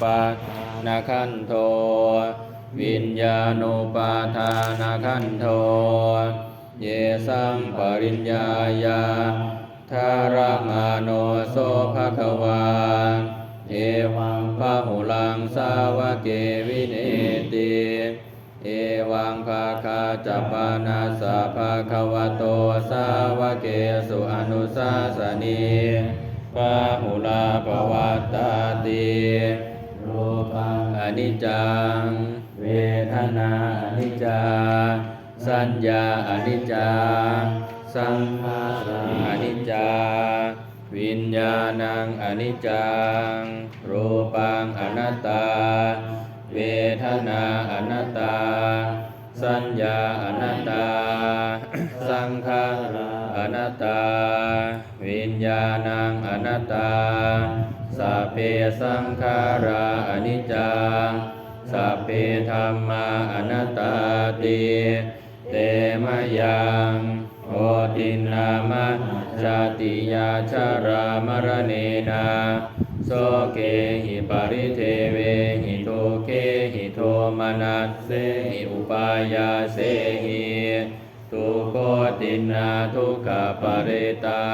ปานาคันโท วิญญาณุปาทานาคันโท เยสังปริญญายาทารมาโนโสภะคะวาเอวังพะหุลังสาวะเกวินเนติเอวังภาคาจัปานาสะภาควโตสาวะเกสุอนุสาสนีปะหุลาภวัตตาติ นิจจัง เวทนาอนิจจา สัญญาอนิจจา สังขารอนิจจา วิญญาณังอนิจจัง รูปังอนัตตา เวทนาอนัตตา สัญญาอนัตตา สังขารอนัตตา วิญญาณังอนัตตาสัพเพสังขาราอนิจจังสัพเพธรรมาอนัตตาติเตมยังโอตินามะชาติยาชารามรเนนาโสเกหิปริเทเวหิโตเกหิโทมนัสเสหิอุปายาเสหิ ทุโคตินาทุกขปาริตา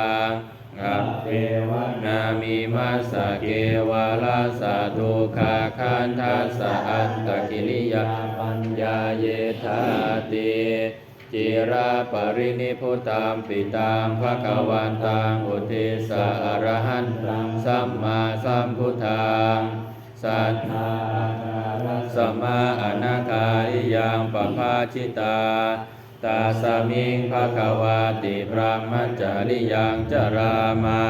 อัปเปวนามิมัสะเกวาลาสะทุกขาคันทัสอัตตกิริยาปัญญาเยธาติจิราปรินิพุตามปิตามภะคะวันตังอุทิสะอรหันตังสัมมาสัมพุทธังสัทธาสมมาอนาคาริยังปภาชิตา ตาสมิงภะคะวาติพระมัจจาริยังจรามา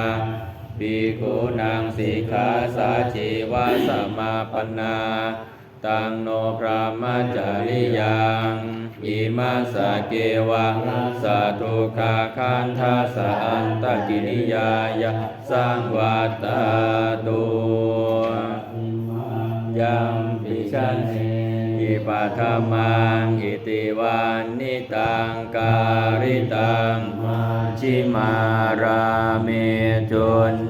ปิกุนางสีขาสาชีวาสมาปนาตังโนพระมัจจาริยังอิมาสะเกวังสัทุกขาคันทัสสะอันตกิริยายะสังวัตตาตุยัมปิชันเน อิปัทมังอิติวันนิตังการิตังมาชิมาราเมจุน